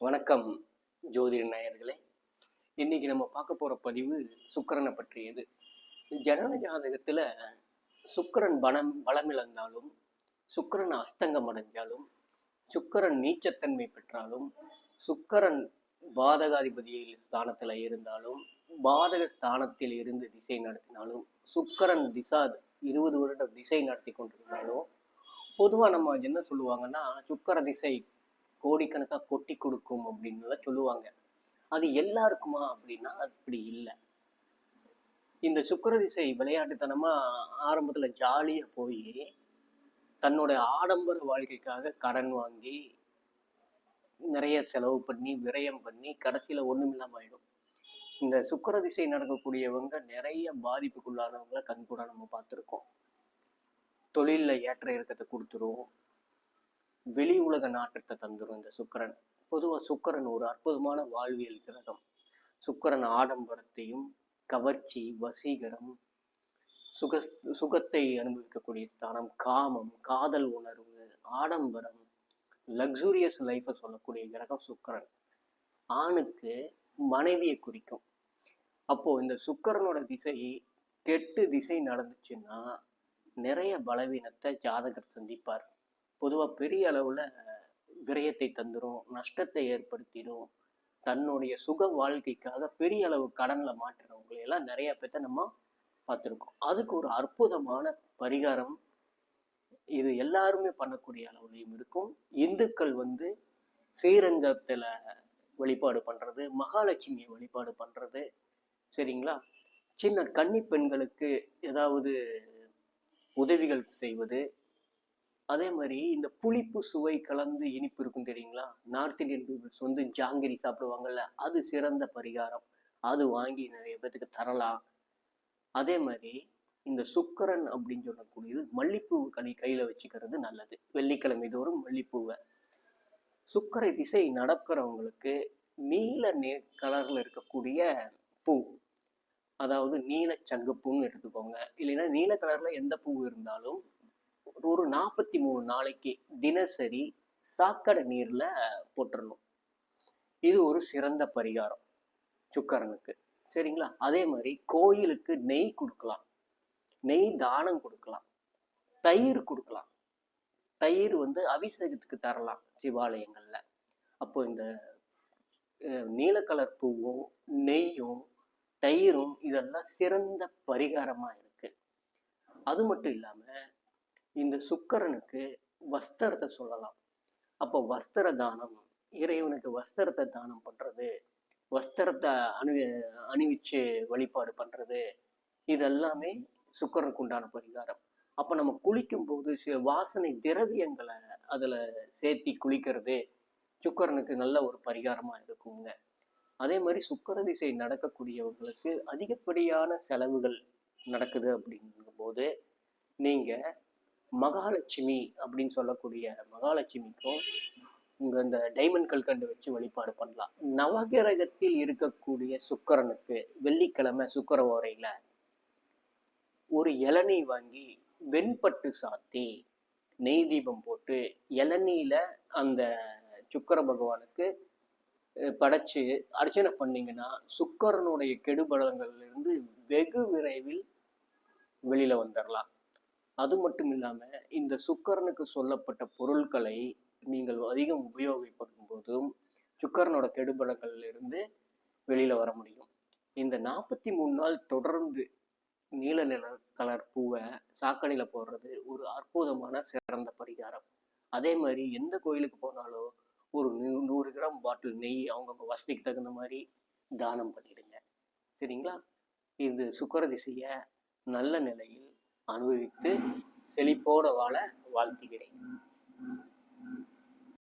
வணக்கம் ஜோதிட நாயர்களே. இன்னைக்கு நம்ம பார்க்க போகிற பதிவு சுக்கரனை பற்றியது. ஜனன ஜாதகத்தில் சுக்கிரன் பலம் பலமிழந்தாலும் சுக்கிரன் அஸ்தங்கம் அடைஞ்சாலும் சுக்கரன் நீச்சத்தன்மை பெற்றாலும் சுக்கரன் பாதகாதிபதி ஸ்தானத்தில் இருந்தாலும் பாதக ஸ்தானத்தில் இருந்து திசை நடத்தினாலும் சுக்கரன் திசா இருபது வருடம் திசை நடத்தி கொண்டிருந்தாலும் பொதுவாக நம்ம என்ன சொல்லுவாங்கன்னா சுக்கர திசை கோடிக்கணக்கா கொட்டி கொடுக்கும் அப்படின்னு சொல்லுவாங்க. அது எல்லாருக்குமா அப்படின்னா அப்படி இல்லை. இந்த சுக்கிர திசை விளையாட்டுத்தனமா ஆரம்பத்துல ஜாலியா போய் தன்னோட ஆடம்பர வாழ்க்கைக்காக கடன் வாங்கி நிறைய செலவு பண்ணி விரயம் பண்ணி கடைசியில ஒண்ணும் இல்லாம ஆயிடும். இந்த சுக்கிர திசை நடக்கக்கூடியவங்க நிறைய பாதிப்புக்குள்ளானவங்களை கண்கூட நம்ம பார்த்துருக்கோம். தொழில்ல ஏற்ற இறக்கத்தை கொடுத்துரும். வெளி உலக நாட்டத்தை தந்துடும் இந்த சுக்கிரன். பொதுவாக சுக்கரன் ஒரு அற்புதமான வாழ்வியல் கிரகம். சுக்கிரன் ஆடம்பரத்தையும் கவர்ச்சி வசீகரம் சுக சுகத்தை அனுபவிக்கக்கூடிய ஸ்தானம் காமம் காதல் உணர்வு ஆடம்பரம் லக்ஸூரியஸ் லைஃப்பை சொல்லக்கூடிய கிரகம் சுக்கரன். ஆணுக்கு மனைவியை குறிக்கும். அப்போது இந்த சுக்கிரனோட திசை கெட்டு திசை நடந்துச்சுன்னா நிறைய பலவீனத்தை ஜாதகர் சந்திப்பார். பொதுவாக பெரிய அளவில் விரயத்தை தந்துடும் நஷ்டத்தை ஏற்படுத்திடும் தன்னுடைய சுக வாழ்க்கைக்காக பெரிய அளவு கடனில் மாட்டுறவங்களை எல்லாம் நிறைய பேர்த்த நம்ம பார்த்துருக்கோம். அதுக்கு ஒரு அற்புதமான பரிகாரம். இது எல்லாருமே பண்ணக்கூடிய அளவுலையும் இருக்கும். இந்துக்கள் வந்து ஸ்ரீரங்கத்தில் வழிபாடு பண்ணுறது மகாலட்சுமியை வழிபாடு பண்ணுறது சரிங்களா? சின்ன கன்னி பெண்களுக்கு ஏதாவது உதவிகள் செய்வது அதே மாதிரி இந்த புளிப்பு சுவை கலந்து இனிப்பு இருக்கும் தெரியுங்களா? நார்த் இந்தியன் பீப்புள்ஸ் வந்து ஜாங்கிரி சாப்பிடுவாங்கல்ல அது சிறந்த பரிகாரம். அது வாங்கி நிறைய பேத்துக்கு தரலாம். அதே மாதிரி இந்த சுக்கரன் அப்படின்னு சொல்லக்கூடியது மல்லிப்பூ கனி கையில் வச்சுக்கிறது நல்லது. வெள்ளிக்கிழமை தோறும் மல்லிப்பூவை. சுக்கரை திசை நடக்கிறவங்களுக்கு நீல நே கலரில் இருக்கக்கூடிய பூ. அதாவது நீல சங்குப்பூன்னு எடுத்துக்கோங்க. இல்லைன்னா நீல கலரில் எந்த பூ இருந்தாலும் ஒரு நாற்பத்தி மூணு நாளைக்கு தினசரி சாக்கடை நீரில் போட்டுடணும் இது ஒரு சிறந்த பரிகாரம் சுக்கரனுக்கு. சரிங்களா? அதே மாதிரி கோயிலுக்கு நெய் கொடுக்கலாம். நெய் தானம் கொடுக்கலாம். தயிர் கொடுக்கலாம். தயிர் வந்து அபிஷேகத்துக்கு தரலாம் சிவாலயங்களில். அப்போ இந்த நீலக்கலர் நீல கலர் பூவும் நெய்யும் தயிரும் இதெல்லாம் சிறந்த பரிகாரமாக இருக்கு. அது மட்டும் இல்லாமல் இந்த சுக்கரனுக்கு வஸ்திரத்தை சொல்லலாம். அப்போ வஸ்திர தானம் இறைவனுக்கு வஸ்திரத்தை தானம் பண்ணுறது வஸ்திரத்தை அணி அணிவிச்சு வழிபாடு பண்ணுறது இதெல்லாமே சுக்கரனுக்கு உண்டான பரிகாரம். அப்போ நம்ம குளிக்கும் போது வாசனை திரவியங்களை அதில் சேர்த்தி குளிக்கிறது சுக்கரனுக்கு நல்ல ஒரு பரிகாரமாக இருக்குங்க. அதே மாதிரி சுக்கர திசை நடக்கக்கூடியவங்களுக்கு அதிகப்படியான செலவுகள் நடக்குது அப்படிங்கும்போது நீங்கள் மகாலட்சுமி அப்படின்னு சொல்லக்கூடிய மகாலட்சுமிக்கும் உங்கள் இந்த டைமண்ட் கல்கண்டு வச்சு வழிபாடு பண்ணலாம். நவகிரகத்தில் இருக்கக்கூடிய சுக்கரனுக்கு வெள்ளிக்கிழமை சுக்கர ஓரையில் ஒரு இளநீ வாங்கி வெண்பட்டு சாத்தி நெய் தீபம் போட்டு இளநீல அந்த சுக்கிர பகவானுக்கு படைச்சு அர்ச்சனை பண்ணீங்கன்னா சுக்கரனுடைய கெடுபலங்கள்லேருந்து வெகு விரைவில் வெளியில் வந்துடலாம் அது மட்டும் இல்லாமல் இந்த சுக்கரனுக்கு சொல்லப்பட்ட பொருட்களை நீங்கள் அதிகம் உபயோகப்படும் போதும் சுக்கரனோட கெடுபலங்கள்ல இருந்து வெளியில வர முடியும். இந்த நாற்பத்தி மூணு நாள் தொடர்ந்து நீல நில கலர் பூவை சாக்கடையில் போடுறது ஒரு அற்புதமான சிறந்த பரிகாரம். அதே மாதிரி எந்த கோயிலுக்கு போனாலும் ஒரு நூ- நூறு கிராம் பாட்டில் நெய் அவங்கவுங்க வசதிக்கு தகுந்த மாதிரி தானம் பண்ணிடுங்க. சரிங்களா? இது சுக்கர திசையை நல்ல நிலையில் அனுபவித்து செழிப்போட வாழ வாழ்த்துகிறேன்.